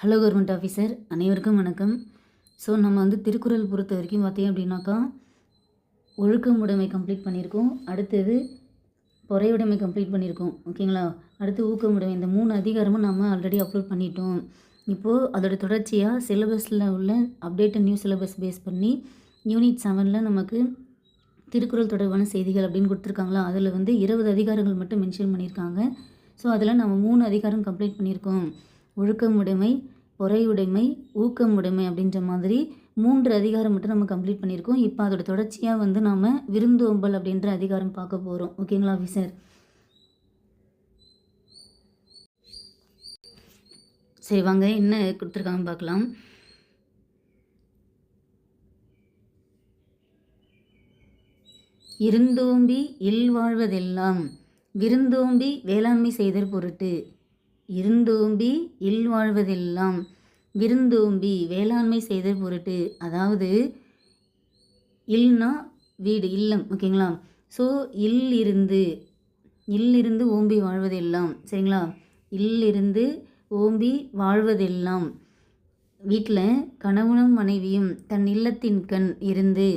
Hello government officer அனைவருக்கும் வணக்கம். So நம்ம வந்து திருக்குறள் பொறுத்த வரைக்கும் பார்த்தீங்க அப்படின்னாக்கா ஒழுக்கமுடைமை கம்ப்ளீட் பண்ணியிருக்கோம். அடுத்தது பொறையுடைமை கம்ப்ளீட் பண்ணியிருக்கோம். ஓகேங்களா அடுத்து ஊக்கமுடைமை இந்த மூணு அதிகாரமும் நம்ம ஆல்ரெடி அப்லோட் பண்ணிட்டோம். இப்போது அதோட தொடர்ச்சியாக சிலபஸில் உள்ள அப்டேட்டட் நியூ சிலபஸ் பேஸ் பண்ணி யூனிட் செவனில் நமக்கு திருக்குறள் தொடர்பான செய்திகள் அப்படின்னு கொடுத்துருக்காங்களா? அதில் வந்து இருபது அதிகாரங்கள் மட்டும் மென்ஷன் பண்ணியிருக்காங்க. ஸோ அதில் நம்ம மூணு அதிகாரம் கம்ப்ளீட் பண்ணியிருக்கோம். ஒழுக்கமுடைமை பொறையுடைமை ஊக்கமுடைமை அப்படின்ற மாதிரி மூன்று அதிகாரம் மட்டும் நம்ம கம்ப்ளீட் பண்ணியிருக்கோம். இப்போ அதோட தொடர்ச்சியாக வந்து நாம் விருந்தோம்பல் அப்படின்ற அதிகாரம் பார்க்க போகிறோம் ஓகேங்களா ஆஃபீஸர் சரி வாங்க என்ன கொடுத்துருக்காங்க பார்க்கலாம். இருந்தோம்பி இல்வாழ்வதெல்லாம் விருந்தோம்பி வேளாண்மை செய்தற் பொருட்டு இருந்தோம்பி இல்வாழ்வதெல்லாம் விருந்தோம்பி வேளாண்மை செய்த பொருட்டு அதாவது இல்னா வீடு இல்லம் ஓகேங்களா? ஸோ இல் இருந்து இல்லிருந்து ஓம்பி வாழ்வதெல்லாம் சரிங்களா? இல்லிருந்து ஓம்பி வாழ்வதெல்லாம் வீட்டில் கணவனும் மனைவியும் தன் இல்லத்தின் கண் இருந்து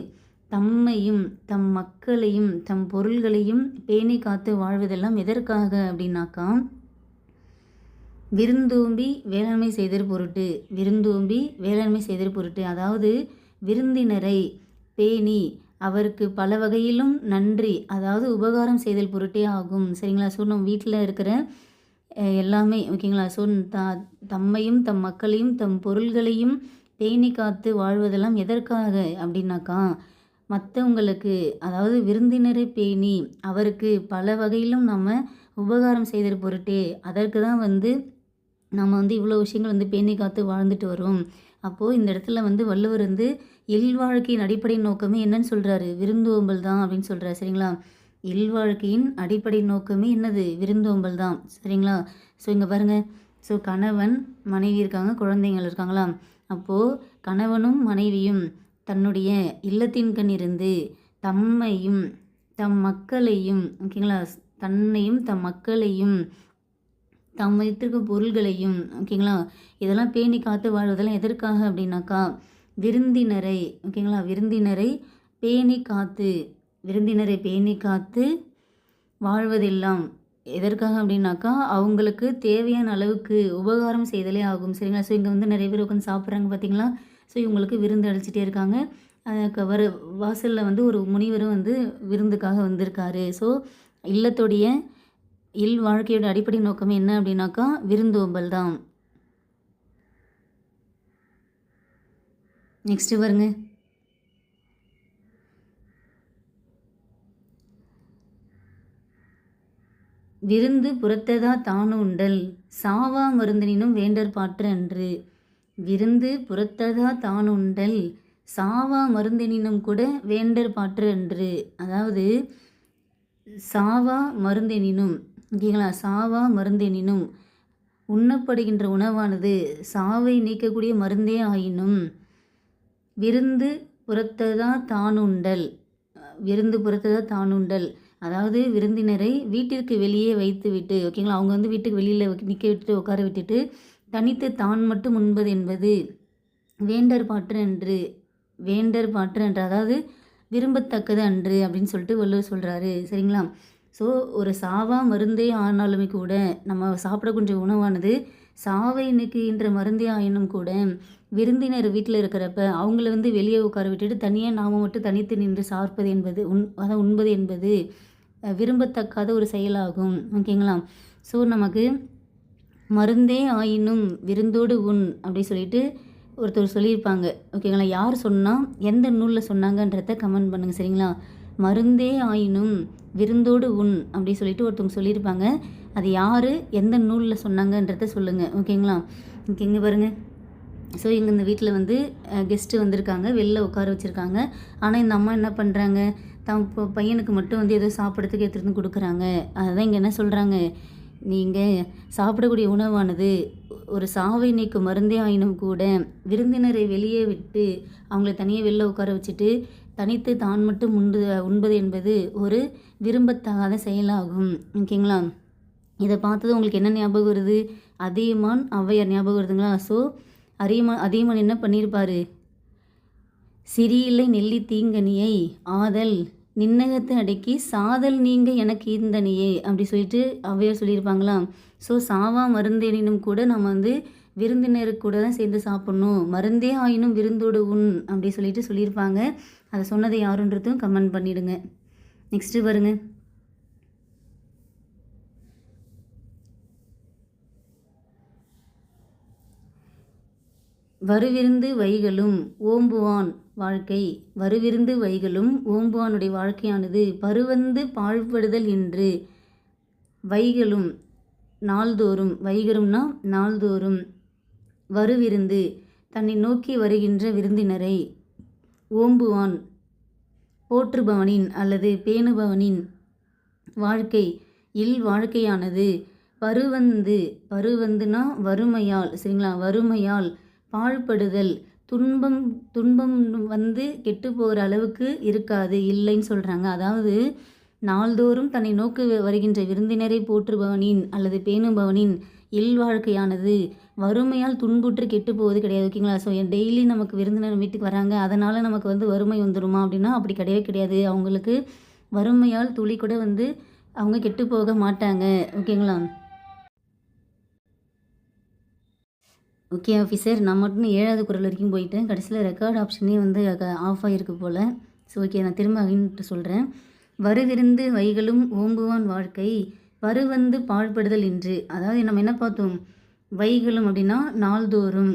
தம்மையும் தம் மக்களையும் தம் பொருள்களையும் பேணி காத்து வாழ்வதெல்லாம் எதற்காக அப்படின்னாக்கா விருந்தோம்பி வேளாண்மை செய்தற் பொருட்டு விருந்தோம்பி வேளாண்மை செய்தற் பொருட்டு. அதாவது விருந்தினரை பேணி அவருக்கு பல வகையிலும் நன்றி அதாவது உபகாரம் செய்தல் பொருட்டே ஆகும். சரிங்களா? ஸோ நம்ம வீட்டில் இருக்கிற எல்லாமே ஓகேங்களா? ஸோ த தம்மையும் தம் மக்களையும் தம் பொருள்களையும் பேணி காத்து வாழ்வதெல்லாம் எதற்காக அப்படின்னாக்கா மற்றவங்களுக்கு அதாவது விருந்தினரை பேணி அவருக்கு பல வகையிலும் நம்ம உபகாரம் செய்தல் பொருட்டே அதற்கு தான் வந்து நம்ம வந்து இவ்வளோ விஷயங்கள் வந்து பேணி காத்து வாழ்ந்துட்டு வரோம். அப்போது இந்த இடத்துல வந்து வள்ளுவர் வந்து இல்வாழ்க்கையின் அடிப்படை நோக்கமே என்னன்னு சொல்கிறாரு விருந்தோம்பல் தான் அப்படின்னு சொல்கிறாரு சரிங்களா? இல்வாழ்க்கையின் அடிப்படை நோக்கமே என்னது? விருந்தோம்பல் தான். சரிங்களா? ஸோ இங்கே பாருங்கள் ஸோ கணவன் மனைவி இருக்காங்க குழந்தைங்கள் இருக்காங்களா? அப்போது கணவனும் மனைவியும் தன்னுடைய இல்லத்தின் கண் இருந்து தம்மையும் தம் மக்களையும் ஓகேங்களா? தன்னையும் தம் மக்களையும் தாம் வைத்திருக்கும் பொருள்களையும் ஓகேங்களா? இதெல்லாம் பேணி காத்து வாழ்வதெல்லாம் எதற்காக அப்படின்னாக்கா விருந்தினரை ஓகேங்களா? விருந்தினரை பேணி காத்து விருந்தினரை பேணி காத்து வாழ்வதெல்லாம் எதற்காக அப்படின்னாக்கா அவங்களுக்கு தேவையான அளவுக்கு உபகாரம் செய்தலே ஆகும். சரிங்களா? ஸோ இங்கே வந்து நிறைய பேர் உட்காந்து சாப்பிட்றாங்க பார்த்தீங்களா ஸோ இவங்களுக்கு விருந்து அழிச்சிட்டே இருக்காங்க. அதுக்கு வர வாசலில் வந்து ஒரு முனிவரும் வந்து விருந்துக்காக வந்திருக்காரு. ஸோ இல்லத்துடைய இல் வாழ்க்கையோட அடிப்படை நோக்கம் என்ன அப்படின்னாக்கா விருந்தோம்பல் தான். நெக்ஸ்ட் பாருங்க. விருந்து புறத்ததா தானுண்டல் சாவா மருந்தினும் வேண்டற் பாற்று அன்று விருந்து புறத்ததா தானுண்டல் சாவா மருந்தினும் கூட வேண்டற் பாற்று அன்று அதாவது சாவா மருந்தெனினும் ஓகேங்களா சாவா மருந்தெனினும் உண்ணப்படுகின்ற உணவானது சாவை நீக்கக்கூடிய மருந்தே ஆயினும் விருந்து புறத்ததா தானுண்டல். விருந்து புறத்ததா தானுண்டல். அதாவது விருந்தினரை வீட்டிற்கு வெளியே வைத்து விட்டு ஓகேங்களா? அவங்க வந்து வீட்டுக்கு வெளியில் நிற்க விட்டுட்டு உட்கார விட்டுட்டு தனித்து தான் மட்டும் உண்பது என்பது வேண்டர் பாற்று அன்று வேண்டர் பாற்று அன்று அதாவது விரும்பத்தக்கது அன்று அப்படின்னு சொல்லிட்டு வள்ளுவர் சொல்கிறாரு சரிங்களா? ஸோ ஒரு சாவா மருந்தே ஆனாலுமே கூட நம்ம சாப்பிடக்கூடிய உணவானது சாவை நீக்குகின்ற மருந்தே ஆயினும் கூட விருந்தினர் வீட்டில் இருக்கிறப்ப அவங்கள வந்து வெளியே உட்கார விட்டுட்டு தனியாக நாம் மட்டும் தனித்து நின்று சார்ப்பது என்பது உண் அதான் உண்பது என்பது விரும்பத்தக்காத ஒரு செயலாகும். ஓகேங்களா ஸோ நமக்கு மருந்தே ஆயினும் விருந்தோடு உண் அப்படி சொல்லிட்டு ஒருத்தர் சொல்லியிருப்பாங்க. ஓகேங்களா யார் சொன்னால் எந்த நூலில் சொன்னாங்கன்றத கமெண்ட் பண்ணுங்கள் சரிங்களா? மருந்தே ஆயினும் விருந்தோடு உண் அப்படி சொல்லிட்டு ஒருத்தவங்க சொல்லியிருப்பாங்க. அது யார் எந்த நூலில் சொன்னாங்கன்றத சொல்லுங்கள் ஓகேங்களா? இங்கே இங்கே பாருங்கள் ஸோ இங்கே இந்த வீட்டில் வந்து கெஸ்ட்டு வந்திருக்காங்க. வெளில உட்கார வச்சுருக்காங்க. ஆனால் இந்த அம்மா என்ன பண்ணுறாங்க தம் ப- பையனுக்கு மட்டும் வந்து ஏதோ சாப்பிட்றதுக்கு எடுத்துகிட்டு வந்து கொடுக்குறாங்க. அதுதான் இங்கே என்ன சொல்கிறாங்க நீங்கள் சாப்பிடக்கூடிய உணவானது ஒரு சாவை நீக்கும் மருந்தே ஆயினும் கூட விருந்தினரை வெளியே விட்டு அவங்கள தனியாக வெளில உட்கார வச்சுட்டு தனித்து தான் மட்டும் உண்டு உண்பது என்பது ஒரு விரும்பத்தகாத செயலாகும். ஓகேங்களா? இதை பார்த்தது உங்களுக்கு என்ன ஞாபகம் வருது? அதியமான் ஔவையார் ஞாபகம் வருதுங்களா? ஸோ அரியமான் அதியமான் என்ன பண்ணியிருப்பாரு? சிறியில்லை நெல்லி தீங்கனியை ஆதல் நின்னகத்தை அடக்கி சாதல் நீங்க எனக்கு ஈந்தனியே அப்படி சொல்லிட்டு ஔவையார் சொல்லியிருப்பாங்களா? ஸோ சாவா மருந்தெனினும் கூட நம்ம வந்து விருந்தினருக்கு கூட தான் சேர்ந்து சாப்பிட்ணும். மருந்தே ஆயினும் விருந்தோடு உண் அப்படி சொல்லிட்டு சொல்லியிருப்பாங்க. அதை சொன்னது யாருன்றதும் கமெண்ட் பண்ணிடுங்க. நெக்ஸ்ட்டு பாருங்க. வருவிருந்து வைகளும் ஓம்புவான் வாழ்க்கை. வருவிருந்து வைகளும் ஓம்புவானுடைய வாழ்க்கையானது பருவந்து பாழ்படுதல் என்று வைகளும் நாள்தோறும் வைகரும்னா நாள்தோறும் வருவிருந்து தன்னை நோக்கி வருகின்ற விருந்தினரை ஓம்புவான். போற்றுபவனின் அல்லது பேணுபவனின் வாழ்க்கை இல் வாழ்க்கையானது. பருவந்து பருவந்துனா வறுமையால் சரிங்களா? வறுமையால் பாழ்படுதல். துன்பம் துன்பம் வந்து கெட்டு போகிற அளவுக்கு இருக்காது இல்லைன்னு சொல்கிறாங்க அதாவது நாள்தோறும் தன்னை நோக்கி வருகின்ற விருந்தினரை போற்றுபவனின் அல்லது பேணுபவனின் இல்வாழ்க்கையானது வறுமையால் துன்புற்று கெட்டு போவது கிடையாது ஓகேங்களா? ஸோ டெய்லி நமக்கு விருந்தினர் வீட்டுக்கு வராங்க அதனால் நமக்கு வந்து வறுமை வந்துடுமா அப்படின்னா அப்படி கிடையவே கிடையாது. அவங்களுக்கு வறுமையால் துளி கூட வந்து அவங்க கெட்டு போக மாட்டாங்க ஓகேங்களா? ஓகே ஆஃபீஸர் நான் மட்டும் ஏழாவது குரல் வரைக்கும் போயிட்டேன். கடைசியில் ரெக்கார்ட் ஆப்ஷனே வந்து ஆஃப் ஆகிருக்கு போல். ஸோ ஓகே நான் திரும்ப அகின்ட்டு சொல்கிறேன் வருவிருந்து வைகளும் ஓம்புவான் வாழ்க்கை. வருவந்து பாழ்படுதல் இன்று அதாவது நம்ம என்ன பார்த்தோம்? வைகளும் அப்படின்னா நாள்தோறும்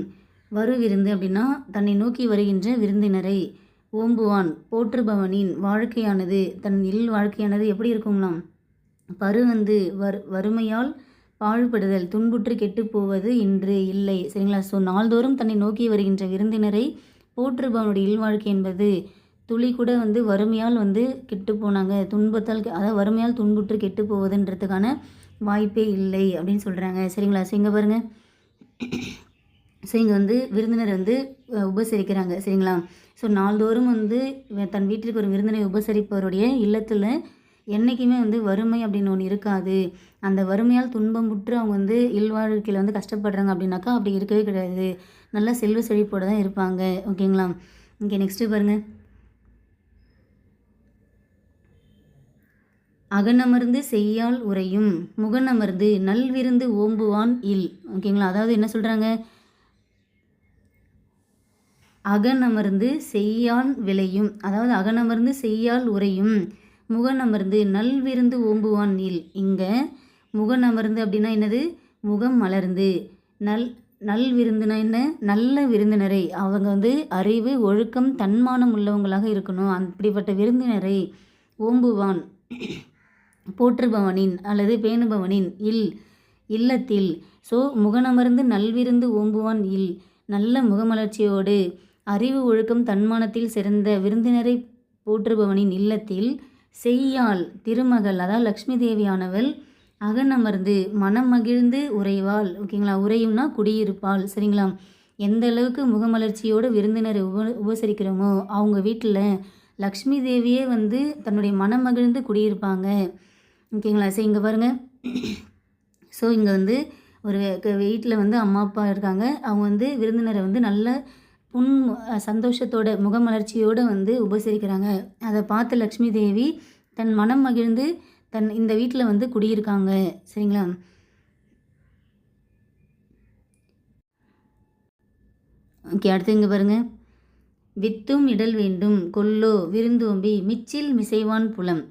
வரு விருந்து அப்படின்னா தன்னை நோக்கி வருகின்ற விருந்தினரை ஓம்புவான். போற்றுபவனின் வாழ்க்கையானது தன் இல் வாழ்க்கையானது எப்படி இருக்குங்களாம்? பருவந்து வர் வறுமையால் பாழ்படுதல் துன்புற்று கெட்டுப் போவது இன்று இல்லை. சரிங்களா? ஸோ நாள்தோறும் தன்னை நோக்கி வருகின்ற விருந்தினரை போற்றுபவனுடைய இல்வாழ்க்கை என்பது துளி கூட வந்து வறுமையால் வந்து கெட்டு போனாங்க. துன்பத்தால் கெ- அதாவது வறுமையால் துன்புற்று கெட்டு போவதுன்றதுக்கான வாய்ப்பே இல்லை அப்படின்னு சொல்கிறாங்க சரிங்களா? ஸோ இங்கே பாருங்கள் ஸோ இங்கே வந்து விருந்தினர் வந்து உபசரிக்கிறாங்க. சரிங்களா? ஸோ நாள்தோறும் வந்து தன் வீட்டிற்கு ஒரு விருந்தினை உபசரிப்பவருடைய இல்லத்தில் என்றைக்குமே வந்து வறுமை அப்படின்னு ஒன்று இருக்காது. அந்த வறுமையால் துன்பம் புற்று அவங்க வந்து இல்வாழ்க்கையில் வந்து கஷ்டப்படுறாங்க அப்படின்னாக்கா அப்படி இருக்கவே கிடையாது. நல்ல செல்வ செழிப்போடு தான் இருப்பாங்க. ஓகேங்களா? ஓகே நெக்ஸ்ட்டு பாருங்கள் அகனமர்ந்து செய்யால் உரையும் முகனமர்ந்து நல்விருந்து ஓம்புவான் இல். ஓகேங்களா? அதாவது என்ன சொல்கிறாங்க அகனமர்ந்து செய்யால் விளையும். அதாவது அகனமர்ந்து செய்யால் உரையும் முகனமர்ந்து நல்விருந்து ஓம்புவான் இல். இங்கே முகனமர்ந்து அப்படின்னா என்னது? முகம் மலர்ந்து. நல் நல் விருந்தினா என்ன? நல்ல விருந்தினரை. அவங்க வந்து அறிவு ஒழுக்கம் தன்மானம் உள்ளவங்களாக இருக்கணும். அப்படிப்பட்ட விருந்தினரை ஓம்புவான். போற்றுபவனின் அல்லது பேணுபவனின் இல் இல்லத்தில். ஸோ முகனமர்ந்து நல்விருந்து ஓம்புவான் இல் நல்ல முகமலர்ச்சியோடு அறிவு ஒழுக்கம் தன்மானத்தில் சிறந்த விருந்தினரை போற்றுபவனின் இல்லத்தில் செய்யாள் திருமகள் அதாவது லக்ஷ்மி தேவியானவள் அகனமர்ந்து மனம் மகிழ்ந்து உறைவாள். ஓகேங்களா? உறையும்னா குடியிருப்பாள். சரிங்களா? எந்த அளவுக்கு முகமலர்ச்சியோடு விருந்தினரை உப உபசரிக்கிறோமோ அவங்க வீட்டில் லக்ஷ்மி தேவியே வந்து தன்னுடைய மனம் மகிழ்ந்து குடியிருப்பாங்க. ஓகேங்களா? சரி இங்கே பாருங்கள் ஸோ இங்கே வந்து ஒரு வீட்டில் வந்து அம்மா அப்பா இருக்காங்க. அவங்க வந்து விருந்தினரை வந்து நல்ல புன் சந்தோஷத்தோட முகமலர்ச்சியோடு வந்து உபசரிக்கிறாங்க. அதை பார்த்து லக்ஷ்மி தேவி தன் மனம் மகிழ்ந்து தன் இந்த வீட்டில் வந்து குடியிருக்காங்க. சரிங்களா? ஓகே அடுத்து இங்கே பாருங்கள் வித்தும் இடல் வேண்டும் கொல்லோ விருந்தோம்பி மிச்சில் மிசைவான் புலம்.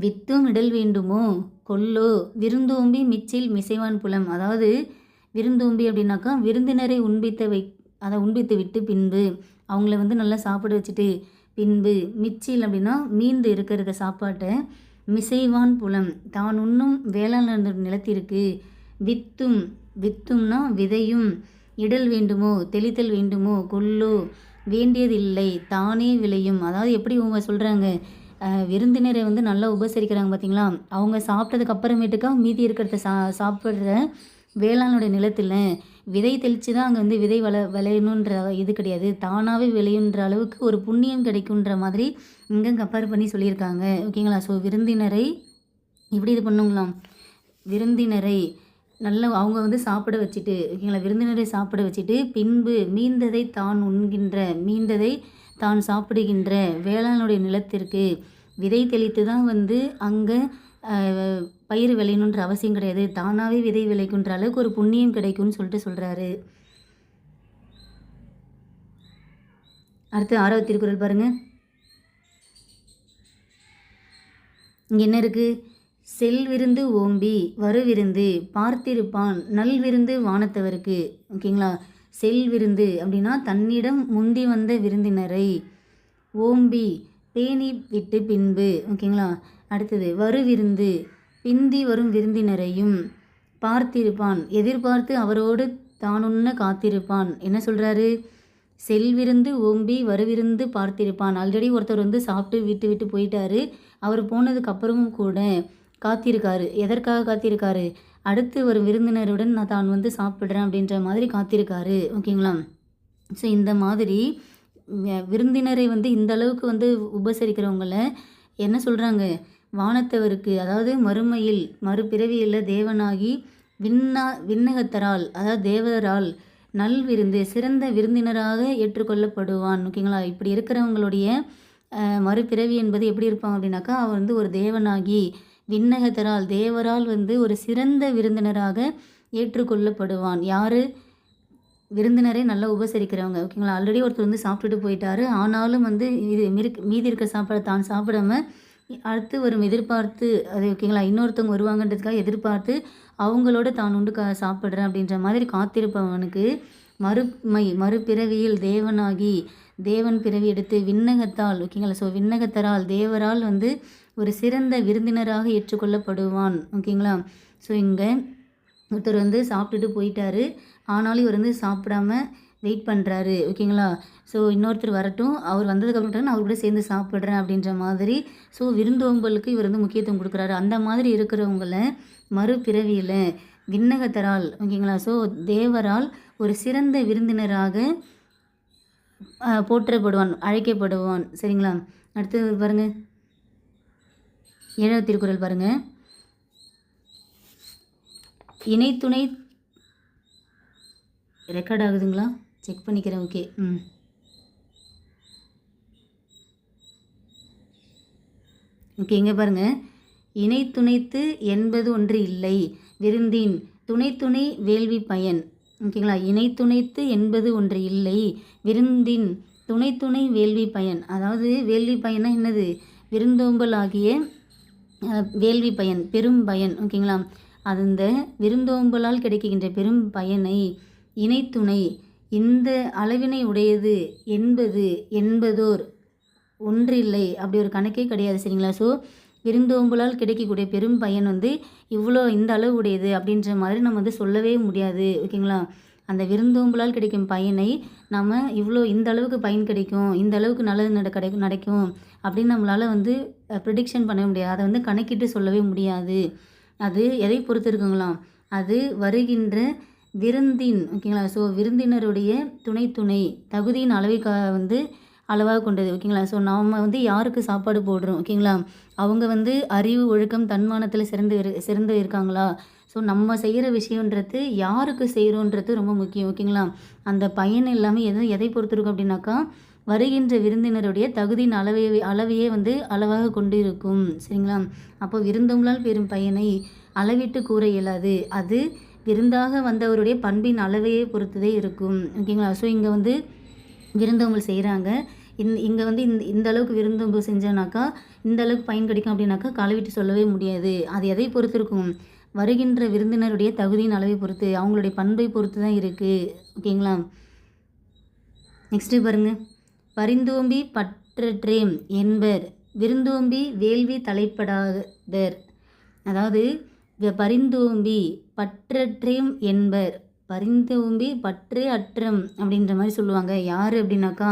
வித்தும் இடல் வேண்டுமோ? கொல்லோ. விருந்தோம்பி மிச்சில் மிசைவான் புலம். அதாவது விருந்தோம்பி அப்படின்னாக்கா விருந்தினரை உண்பித்த வை அதை உண்பித்து விட்டு பின்பு அவங்கள வந்து நல்லா சாப்பிட வச்சுட்டு பின்பு மிச்சில் அப்படின்னா மீந்து இருக்கிறத சாப்பாட்டை மிசைவான் புலம். தான் உண்ணும் வேளாண் நிலத்திற்கு வித்தும் வித்தும்னா விதையும். இடல் வேண்டுமோ? தெளித்தல் வேண்டுமோ? கொல்லோ. வேண்டியதில்லை. தானே விளையும். அதாவது எப்படி இவங்க சொல்கிறாங்க விருந்தினரை வந்து நல்லா உபசரிக்கிறாங்க பார்த்தீங்களா அவங்க சாப்பிட்டதுக்கு அப்புறமேட்டுக்கா மீதி இருக்கிறத சா சாப்பிட்ற வேளாணுடைய நிலத்தில் விதை தெளித்து தான் அங்கே வந்து விதை வள விளையணுன்ற இது கிடையாது. தானாகவே விளையுன்ற அளவுக்கு ஒரு புண்ணியம் கிடைக்குன்ற மாதிரி இங்கே கம்பேர் பண்ணி சொல்லியிருக்காங்க. ஓகேங்களா ஸோ விருந்தினரை இப்படி இது பண்ணுங்களாம் விருந்தினரை நல்ல அவங்க வந்து சாப்பிட வச்சுட்டு ஓகேங்களா விருந்தினரை சாப்பிட வச்சுட்டு பின்பு மீந்ததை தான் உண்கின்ற மீந்ததை தான் சாப்பிடுகின்ற வேளாண்னுடைய நிலத்திற்கு விதை தெளித்து தான் வந்து அங்கே பயிர் விளையணுன்ற அவசியம் கிடையாது. தானாகவே விதை விளைக்குன்ற அளவுக்கு ஒரு புண்ணியம் கிடைக்கும்னு சொல்லிட்டு சொல்கிறாரு அடுத்து ஆறாவது திருக்குறள் பாருங்கள் இங்கே என்ன இருக்குது செல் விருந்து ஓம்பி வருவிருந்து பார்த்திருப்பான் நல் விருந்து வானத்தவருக்கு. ஓகேங்களா? செல் விருந்து அப்படின்னா தன்னிடம் முந்தி வந்த விருந்தினரை. ஓம்பி பேணி விட்டு பின்பு. ஓகேங்களா? அடுத்தது வருவிருந்து பிந்தி வரும் விருந்தினரையும் பார்த்திருப்பான். எதிர்பார்த்து அவரோடு தானுண்ண காத்திருப்பான். என்ன சொல்கிறாரு செல்விருந்து ஓம்பி வருவிருந்து பார்த்திருப்பான். ஆல்ரெடி ஒருத்தர் வந்து சாப்பிட்டு விட்டு விட்டு போயிட்டாரு. அவர் போனதுக்கு அப்புறமும் கூட காத்திருக்காரு. எதற்காக காத்திருக்காரு? அடுத்து ஒரு விருந்தினருடன் நான் தான் வந்து சாப்பிட்றேன் அப்படின்ற மாதிரி காத்திருக்காரு. ஓகேங்களா? ஸோ இந்த மாதிரி விருந்தினரை வந்து இந்த அளவுக்கு வந்து உபசரிக்கிறவங்கள என்ன சொல்கிறாங்க வானத்தவருக்கு அதாவது மறுமையில் மறுபிறவியில் தேவனாகி விண்ணா விண்ணகத்தரால் அதாவது தேவரால் நல் விருந்து சிறந்த விருந்தினராக ஏற்றுக்கொள்ளப்படுவான். ஓகேங்களா? இப்படி இருக்கிறவங்களுடைய மறுபிறவி என்பது எப்படி இருப்பாங்க அப்படின்னாக்கா அவர் வந்து ஒரு தேவனாகி விண்ணகத்தரால் தேவரால் வந்து ஒரு சிறந்த விருந்தினராக ஏற்றுக்கொள்ளப்படுவான். யார்? விருந்தினரே நல்லா உபசரிக்கிறவங்க. ஓகேங்களா? ஆல்ரெடி ஒருத்தர் வந்து சாப்பிட்டுட்டு போயிட்டாரு. ஆனாலும் வந்து இது மிருக் மீதி இருக்க சாப்பாடை தான் சாப்பிடாம அடுத்து வரும் எதிர்பார்த்து அது ஓகேங்களா? இன்னொருத்தவங்க வருவாங்கன்றதுக்காக எதிர்பார்த்து அவங்களோட தான் உண்டு கா சாப்பிட்றேன் அப்படின்ற மாதிரி காத்திருப்பவனுக்கு மறுமை மறுபிறவியில் தேவனாகி தேவன் பிறவி எடுத்து விண்ணகத்தால் ஓகேங்களா? ஸோ விண்ணகத்தரால் தேவரால் வந்து ஒரு சிறந்த விருந்தினராக ஏற்றுக்கொள்ளப்படுவான். ஓகேங்களா? ஸோ இங்கே ஒருத்தர் வந்து சாப்பிட்டுட்டு போயிட்டாரு. ஆனாலும் இவர் வந்து சாப்பிடாம வெயிட் பண்ணுறாரு ஓகேங்களா ஸோ இன்னொருத்தர் வரட்டும். அவர் வந்ததுக்கப்புறம் நான் அவர் கூட சேர்ந்து சாப்பிட்றேன் அப்படின்ற மாதிரி. ஸோ விருந்தோம்பலுக்கு இவர் வந்து முக்கியத்துவம் கொடுக்குறாரு. அந்த மாதிரி இருக்கிறவங்கள மறுபிறவியில் விண்ணகத்தரால் ஓகேங்களா ஸோ தேவரால் ஒரு சிறந்த விருந்தினராக போற்றப்படுவான் அழைக்கப்படுவான். சரிங்களா? அடுத்தது பாருங்க. ஏழாவது திருக்குறள் பாருங்க. இணைத்துணை ரெக்கார்ட் ஆகுதுங்களா? செக் பண்ணிக்கிறேன் ஓகே. ம். ஓகே இங்கே பாருங்கள் இணை துணைத்து என்பது ஒன்று இல்லை. விருந்தின் துணை துணை வேள்வி பயன். ஓகேங்களா? இணை துணைத்து என்பது ஒன்று இல்லை. விருந்தின் துணை துணை வேள்வி பயன். அதாவது வேள்வி பயனா என்னது? விருந்தோம்பல் ஆகிய வேள்வி பயன் பெரும் பயன். ஓகேங்களா? அது இந்த விருந்தோம்பலால் கிடைக்கின்ற பெரும் பயனை இணைத்துணை. இந்த அளவினை உடையது என்பது என்பதோர் ஒன்றில்லை. அப்படி ஒரு கணக்கே கிடையாது சரிங்களா? ஸோ விருந்தோம்பலால் கிடைக்கக்கூடிய பெரும் பயன் வந்து இவ்வளோ இந்த அளவு உடையது அப்படின்ற மாதிரி நம்ம வந்து சொல்லவே முடியாது ஓகேங்களா? அந்த விருந்தோம்பலால் கிடைக்கும் பயனை நம்ம இவ்வளோ இந்த அளவுக்கு பயன் கிடைக்கும் இந்த அளவுக்கு நல்லது நட கிடைக்கும் நடக்கும் அப்படின்னு நம்மளால் வந்து ப்ரிடிக்ஷன் பண்ண முடியாது. அதை வந்து கணக்கிட்டு சொல்லவே முடியாது. அது எதை பொறுத்து இருக்குங்களாம்? அது வருகின்ற விருந்தின் ஓகேங்களா? ஸோ விருந்தினருடைய துணை துணை தகுதியின் அளவை வந்து அளவாக கொண்டது ஓகேங்களா? ஸோ நாம் வந்து யாருக்கு சாப்பாடு போடுறோம் ஓகேங்களா? அவங்க வந்து அறிவு ஒழுக்கம் தன்மானத்தில் சிறந்து சிறந்து இருக்காங்களா? ஸோ நம்ம செய்கிற விஷயன்றது யாருக்கு செய்கிறோன்றது ரொம்ப முக்கியம் ஓகேங்களா? அந்த பயன் எல்லாமே எது எதை பொறுத்து இருக்கும் அப்படின்னாக்கா வருகின்ற விருந்தினருடைய தகுதியின் அளவை அளவையே வந்து அளவாக கொண்டு இருக்கும் சரிங்களா? அப்போ விருந்தோம்பலால் பெறும் பயனை அளவிட்டு கூற இயலாது. அது விருந்தாக வந்தவருடைய பண்பின் அளவையே பொறுத்ததே இருக்கும். ஓகேங்களா? ஸோ இங்கே வந்து விருந்தோம்பல் செய்கிறாங்க இந் இங்கே வந்து இந்த இந்த அளவுக்கு விருந்தோம்பு செஞ்சோன்னாக்கா இந்த அளவுக்கு பயன் கிடைக்கும் அப்படின்னாக்கா களவிட்டு சொல்லவே முடியாது. அது எதை பொறுத்து இருக்கும் வருகின்ற விருந்தினருடைய தகுதியின் அளவை பொறுத்து அவங்களுடைய பண்பை பொறுத்து தான் இருக்குது ஓகேங்களா? நெக்ஸ்ட்டு பாருங்கள் பரிந்தோம்பி பற்றற்றேம் என்பர். விருந்தோம்பி வேள்வி தலைப்படாதர். அதாவது பரிந்தோம்பி பற்றற்றும் என்பர். பரிந்தோம்பி பற்று அற்றம் அப்படின்ற மாதிரி சொல்லுவாங்க. யார் அப்படின்னாக்கா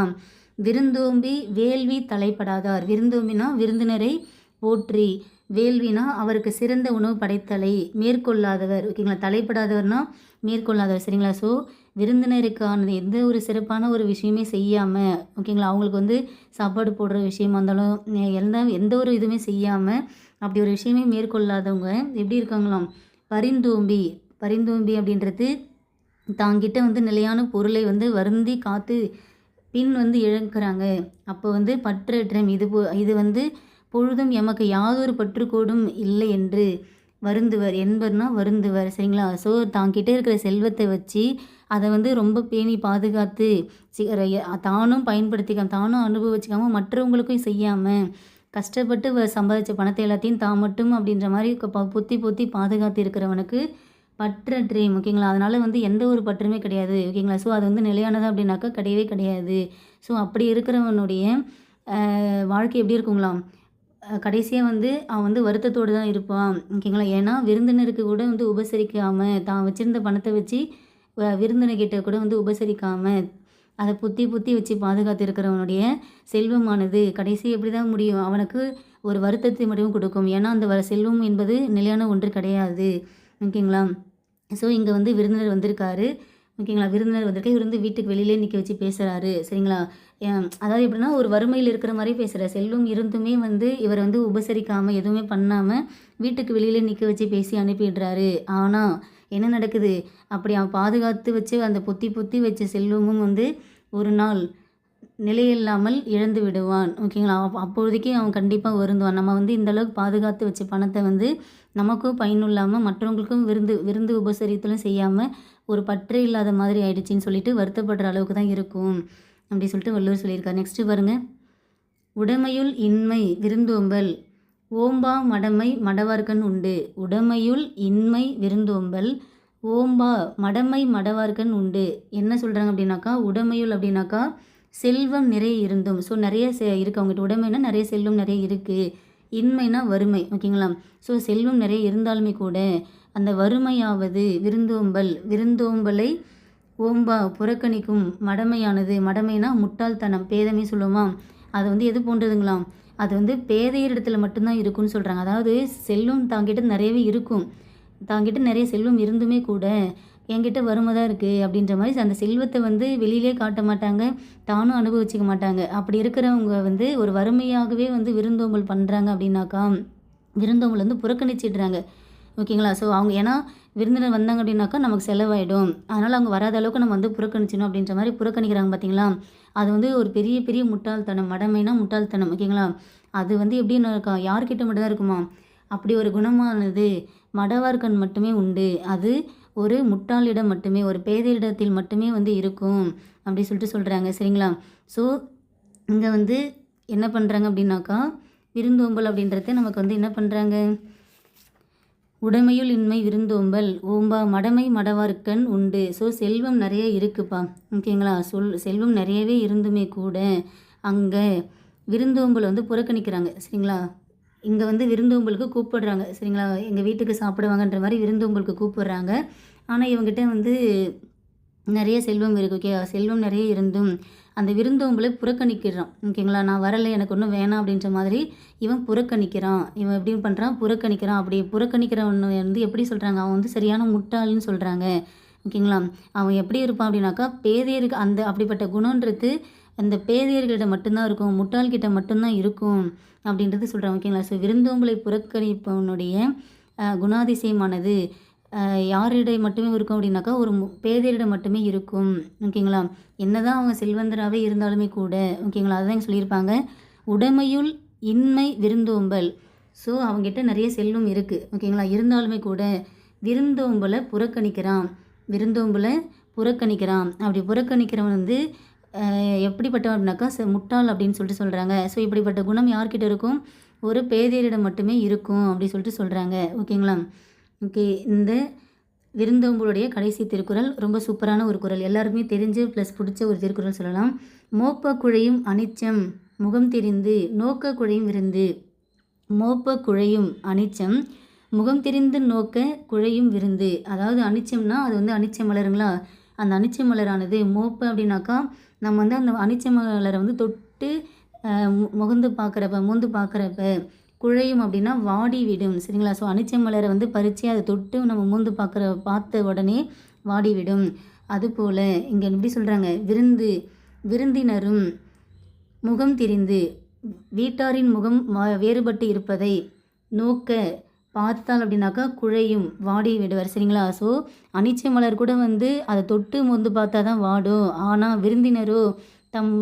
விருந்தோம்பி வேள்வி தலைப்படாதார். விருந்தோம்பினா விருந்தினரை போற்றி வேள்வினா அவருக்கு சிறந்த உணவு படைத்தலை மேற்கொள்ளாதவர். ஓகேங்களா? தலைப்படாதவர்னா மேற்கொள்ளாதவர். சரிங்களா? ஸோ விருந்தினருக்கானது எந்த ஒரு சிறப்பான ஒரு விஷயமே செய்யாமல் ஓகேங்களா? அவங்களுக்கு வந்து சாப்பாடு போடுற விஷயமா இருந்தாலும் எந்த எந்த ஒரு இதுவுமே செய்யாமல் அப்படி ஒரு விஷயமே மேற்கொள்ளாதவங்க எப்படி இருக்காங்களாம்? பரிந்தோம்பி பரிந்தோம்பி அப்படின்றது தாங்கிட்ட வந்து நிலையான பொருளை வந்து வருந்தி காத்து பின் வந்து இழக்கிறாங்க. அப்போ வந்து பற்றற்றம் இது போ இது வந்து பொழுதும் எமக்கு யாதொரு பற்றுக்கோடும் இல்லை என்று வருந்துவர் என்பர்னா வருந்துவர் சரிங்களா? ஸோ தாங்கிட்ட இருக்கிற செல்வத்தை வச்சு அதை வந்து ரொம்ப பேணி பாதுகாத்து தானும் பயன்படுத்திக்காம தானும் அனுபவிச்சிக்காமல் மற்றவங்களுக்கும் செய்யாமல் கஷ்டப்பட்டு வ- சம்பாதிச்ச பணத்தை எல்லாத்தையும் தான் மட்டும் அப்படின்ற மாதிரி ப- பொத்தி பொத்தி பாதுகாத்து இருக்கிறவனுக்கு பற்றற்றே ஓகேங்களா? அதனால் வந்து எந்த ஒரு பற்றுமே கிடையாது ஓகேங்களா? ஸோ அது வந்து நிலையானது அப்படின்னாக்கா கிடையவே கிடையாது. ஸோ அப்படி இருக்கிறவனுடைய வாழ்க்கை எப்படி இருக்குங்களாம் கடைசியாக வந்து அவன் வந்து வருத்தத்தோடு தான் இருப்பான் ஓகேங்களா? ஏன்னா விருந்தினருக்கு கூட வந்து உபசரிக்காமல் தான் வச்சுருந்த பணத்தை வச்சு விருந்தினர்கிட்ட கூட வந்து உபசரிக்காமல் அதை புத்தி புத்தி வச்சு பாதுகாத்து இருக்கிறவனுடைய செல்வமானது. கடைசி எப்படி தான் முடியும்? அவனுக்கு ஒரு வருத்தத்தை மட்டும் கொடுக்கும். ஏன்னா அந்த செல்வம் என்பது நிலையான ஒன்று கிடையாது. ஓகேங்களா? ஸோ இங்கே வந்து விருந்தினர் வந்திருக்காரு. ஓகேங்களா? விருந்தினர் வந்திருக்கா இவர் வந்து வீட்டுக்கு வெளியிலே நிற்க வச்சு பேசுகிறாரு சரிங்களா? அதாவது எப்படின்னா ஒரு வறுமையில் இருக்கிற மாதிரி பேசுகிற செல்வம் இருந்துமே வந்து இவர் வந்து உபசரிக்காமல் எதுவுமே பண்ணாமல் வீட்டுக்கு வெளியிலே நிற்க வச்சு பேசி அனுப்பிடுறாரு. ஆனால் என்ன நடக்குது? அப்படி அவன் பாதுகாத்து வச்சு அந்த பொத்தி பொத்தி வச்ச செல்வமும் வந்து ஒரு நாள் நிலையில்லாமல் இழந்து விடுவான். ஓகேங்களா? அப்ப- அவன் கண்டிப்பாக வருந்துவான். நம்ம வந்து இந்த அளவுக்கு பாதுகாத்து வச்ச பணத்தை வந்து நமக்கும் பயனுள்ளாமல் மற்றவங்களுக்கும் விருந்து விருந்து உபசரித்தலும் செய்யாமல் ஒரு பற்று இல்லாத மாதிரி ஆயிடுச்சின்னு சொல்லிட்டு வருத்தப்படுற அளவுக்கு தான் இருக்கும். அப்படி சொல்லிட்டு வள்ளுவர் சொல்லியிருக்கார். நெக்ஸ்ட்டு பாருங்கள் உடைமையுள் இன்மை விருந்தோம்பல் ஓம்பா மடமை மடவார்க்கன் உண்டு. உடமையுள் இன்மை விருந்தோம்பல். ஓம்பா மடமை மடவார்க்கன் உண்டு. என்ன சொல்கிறாங்க அப்படின்னாக்கா உடமையுள் அப்படின்னாக்கா செல்வம் நிறைய இருந்தும். ஸோ நிறைய செ இருக்குது அவங்ககிட்ட. உடமைனா நிறைய செல்வம் நிறைய இருக்குது இன்மைனா வறுமை ஓகேங்களா? ஸோ செல்வம் நிறைய இருந்தாலுமே கூட அந்த வறுமையாவது விருந்தோம்பல். விருந்தோம்பலை ஓம்பா புறக்கணிக்கும் மடமையானது. மடமைனா முட்டாள்தனம் பேதமை சொல்லுவோமா? அது வந்து எது போன்றதுங்களாம்? அது வந்து பேதையர் இடத்துல மட்டும்தான் இருக்கும்னு சொல்கிறாங்க அதாவது செல்லும் தாங்கிட்ட நிறையவே இருக்கும். தாங்கிட்ட நிறைய செல்வம் இருந்துமே கூட என்கிட்ட வறுமை தான் இருக்குது அப்படின்ற மாதிரி அந்த செல்வத்தை வந்து வெளியிலே காட்ட மாட்டாங்க தானும் அனுபவிச்சிக்க மாட்டாங்க. அப்படி இருக்கிறவங்க வந்து ஒரு வறுமையாகவே வந்து விருந்தோம்பல் பண்ணுறாங்க அப்படின்னாக்கா விருந்தோம்பல் வந்து புறக்கணிச்சிடுறாங்க. ஓகேங்களா? ஸோ அவங்க ஏன்னா விருந்தினர் வந்தாங்க அப்படின்னாக்கா நமக்கு செலவாயிடும். அதனால் அவங்க வராத அளவுக்கு நம்ம வந்து புறக்கணிச்சிடணும் அப்படின்ற மாதிரி புறக்கணிக்கிறாங்க பார்த்தீங்களா அது வந்து ஒரு பெரிய பெரிய முட்டாள்தனம் மடமைனா முட்டாள்தனம் ஓகேங்களா? அது வந்து எப்படின்னு இருக்கா யார்கிட்ட மட்டும்தான் இருக்குமா? அப்படி ஒரு குணமானது மடவார்கண் மட்டுமே உண்டு. அது ஒரு முட்டாளிடம் மட்டுமே ஒரு பேதையிடத்தில் மட்டுமே வந்து இருக்கும் அப்படி சொல்லிட்டு சொல்கிறாங்க சரிங்களா? ஸோ இங்கே வந்து என்ன பண்ணுறாங்க அப்படின்னாக்கா விருந்தோம்பல் அப்படின்றத நமக்கு வந்து என்ன பண்ணுறாங்க உடைமையுள் இன்மை விருந்தோம்பல். ஓம்பா மடமை மடவார்க்கண் உண்டு. ஸோ செல்வம் நிறைய இருக்குப்பா. ஓகேங்களா? சொல் செல்வம் நிறையவே இருந்துமே கூட அங்கே விருந்தோம்பல் வந்து புறக்கணிக்கிறாங்க. சரிங்களா? இங்கே வந்து விருந்தோம்பலுக்கு கூப்பிடுறாங்க. சரிங்களா? எங்கள் வீட்டுக்கு சாப்பிடுவாங்கன்ற மாதிரி விருந்தோம்பலுக்கு கூப்பிடுறாங்க. ஆனால் இவங்ககிட்ட வந்து நிறைய செல்வம் இருக்குது ஓகே செல்வம் நிறைய இருந்தும் அந்த விருந்தோம்பலை புறக்கணிக்கிறான் ஓகேங்களா நான் வரலை எனக்கு ஒன்றும் வேணாம் அப்படின்ற மாதிரி இவன் புறக்கணிக்கிறான். இவன் எப்படி பண்ணுறான் புறக்கணிக்கிறான். அப்படி புறக்கணிக்கிறவன் வந்து எப்படி சொல்கிறாங்க அவன் வந்து சரியான முட்டாள்னு சொல்கிறாங்க ஓகேங்களா அவன் எப்படி இருப்பான் அப்படின்னாக்கா பேதையருக்கு அந்த அப்படிப்பட்ட குணன்றது அந்த பேதையர்கிட்ட மட்டும்தான் இருக்கும். முட்டாள்கிட்ட மட்டும்தான் இருக்கும் அப்படின்றது சொல்கிறான் ஓகேங்களா ஸோ விருந்தோம்பலை புறக்கணிப்பவனுடைய குணாதிசயமானது யாரிடம் மட்டுமே இருக்கும் அப்படின்னாக்கா ஒரு மு- மட்டுமே இருக்கும். ஓகேங்களா? என்ன தான் அவங்க செல்வந்தராகவே இருந்தாலுமே கூட ஓகேங்களா? அதுதான் சொல்லியிருப்பாங்க. உடைமையுள் இன்மை விருந்தோம்பல். ஸோ அவங்ககிட்ட நிறைய செல்வம் இருக்குது ஓகேங்களா? இருந்தாலுமே கூட விருந்தோம்பலை புறக்கணிக்கிறான். விருந்தோம்பலை புறக்கணிக்கிறான். அப்படி புறக்கணிக்கிறவன் வந்து எப்படிப்பட்டவன் அப்படின்னாக்கா முட்டாள் அப்படின்னு சொல்லிட்டு சொல்கிறாங்க ஸோ இப்படிப்பட்ட குணம் யார்கிட்ட இருக்கும்? ஒரு பேதையரிடம் மட்டுமே இருக்கும் அப்படி சொல்லிட்டு சொல்கிறாங்க ஓகேங்களா? ஓகே இந்த விருந்தோம்பலுடைய கடைசி திருக்குறள் ரொம்ப சூப்பரான ஒரு குறள். எல்லாருக்குமே தெரிஞ்சு ப்ளஸ் பிடிச்ச ஒரு திருக்குறள் சொல்லலாம். மோப்ப குழையும் அனிச்சம் முகம் தெரிந்து நோக்க குழையும் விருந்து. மோப்ப குழையும் அனிச்சம் முகம் தெரிந்து நோக்க குழையும் விருந்து. அதாவது அனிச்சம்னா அது வந்து அனிச்ச மலருங்களா? அந்த அனிச்ச மலரானது மோப்ப அப்படின்னாக்கா நம்ம வந்து அந்த அனிச்ச மலரை வந்து தொட்டு மு- முகந்து பார்க்குறப்ப மூந்து பார்க்குறப்ப குழையும் அப்படின்னா வாடி விடும் சரிங்களா? ஸோ அனிச்ச மலரை வந்து பறித்து அதை தொட்டு நம்ம மூந்து பார்க்குற பார்த்த உடனே வாடி விடும். அதுபோல் இங்கே எப்படி சொல்கிறாங்க விருந்து விருந்தினரும் முகம் திரிந்து வீட்டாரின் முகம் வேறுபட்டு இருப்பதை நோக்க பார்த்தால் அப்படின்னாக்கா குழையும் வாடி விடுவார் சரிங்களா? ஸோ அனிச்சை மலர் கூட வந்து அதை தொட்டு மொந்து பார்த்தா தான் வாடும். ஆனால் விருந்தினரோ தம்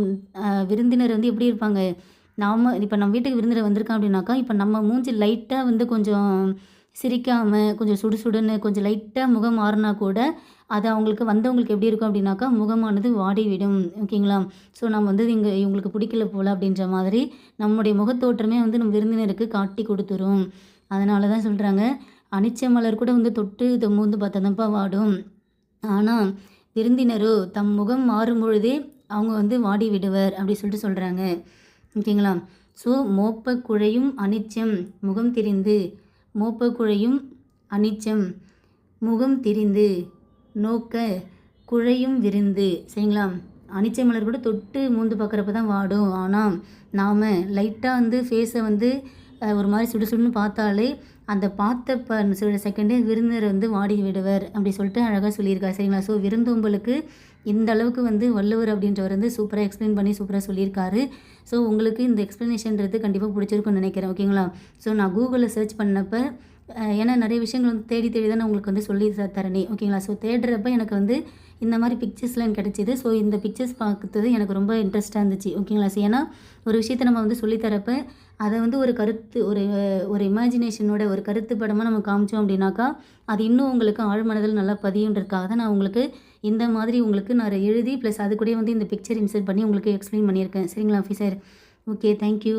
விருந்தினர் வந்து எப்படி இருப்பாங்க? நாம் இப்போ நம்ம வீட்டுக்கு விருந்தில் வந்திருக்கோம் அப்படின்னாக்கா இப்போ நம்ம மூஞ்சி லைட்டாக வந்து கொஞ்சம் சிரிக்காமல் கொஞ்சம் சுடுசுடுன்னு கொஞ்சம் லைட்டாக முகம் மாறினா கூட அது அவங்களுக்கு வந்தவங்களுக்கு எப்படி இருக்கும் அப்படின்னாக்கா முகமானது வாடிவிடும். ஓகேங்களா? ஸோ நம்ம வந்து இங்கே இவங்களுக்கு பிடிக்கல போல் அப்படின்ற மாதிரி நம்முடைய முகத்தோற்றமே வந்து நம்ம விருந்தினருக்கு காட்டி கொடுத்துரும். அதனால தான் சொல்கிறாங்க அனிச்ச மலர் கூட வந்து தொட்டு இதை மூந்து பார்த்தா தான்ப்பா வாடும். ஆனால் விருந்தினரோ தம் முகம் மாறும் பொழுதே அவங்க வந்து வாடி விடுவர் அப்படி சொல்லிட்டு சொல்கிறாங்க ஓகேங்களா? ஸோ மோப்ப குழையும் அனிச்சம் முகம் திரிந்து. மோப்ப குழையும் அனிச்சம் முகம் திரிந்து. நோக்க குழையும் விருந்து. சரிங்களா? அனிச்சை மலர் கூட தொட்டு மூந்து பார்க்குறப்ப தான் வாடும். ஆனால் நாம் லைட்டாக வந்து ஃபேஸை வந்து ஒரு மாதிரி சுடு சுடுன்னு பார்த்தாலே அந்த பார்த்த ப சில செகண்டே விருந்தினர் வந்து வாடி விடுவர் அப்படி சொல்லிட்டு அழகாக சொல்லியிருக்காரு. சரிங்களா? ஸோ விருந்தோம்பலுக்கு இந்த அளவுக்கு வந்து வள்ளுவர் அப்படின்றவர் வந்து சூப்பராக எக்ஸ்பிளைன் பண்ணி சூப்பராக சொல்லியிருக்காரு. ஸோ உங்களுக்கு இந்த எக்ஸ்ப்ளனேஷன்றது கண்டிப்பாக பிடிச்சிருக்குன்னு நினைக்கிறேன். ஓகேங்களா ஸோ நான் கூகுளில் சர்ச் பண்ணப்ப ஏன்னா நிறைய விஷயங்கள் வந்து தேடி தேடி தான் நான் உங்களுக்கு வந்து சொல்லி த- ஓகேங்களா ஸோ தேடுறப்ப எனக்கு வந்து இந்த மாதிரி பிக்சர்ஸ்லாம் எனக்கு கிடச்சிது. ஸோ இந்த பிக்சர்ஸ் பார்க்குறது எனக்கு ரொம்ப இன்ட்ரெஸ்ட்டாக இருந்துச்சு. ஓகேங்களா ஸோ ஏன்னா ஒரு விஷயத்தை நம்ம வந்து சொல்லித்தரப்ப அதை வந்து ஒரு கருத்து ஒரு ஒரு இமேஜினேஷனோட ஒரு கருத்து படமாக நம்ம காமிச்சோம் அப்படின்னாக்கா அது இன்னும் உங்களுக்கு ஆழ்மனதில் நல்லா பதியுன்றதுக்காக தான் நான் உங்களுக்கு இந்த மாதிரி உங்களுக்கு நான் எழுதி ப்ளஸ் அது கூடயே வந்து இந்த பிக்சர் இன்சர்ட் பண்ணி உங்களுக்கு எக்ஸ்பிளைன் பண்ணியிருக்கேன். சரிங்களா ஆஃபீஸர் ஓகே தேங்க்யூ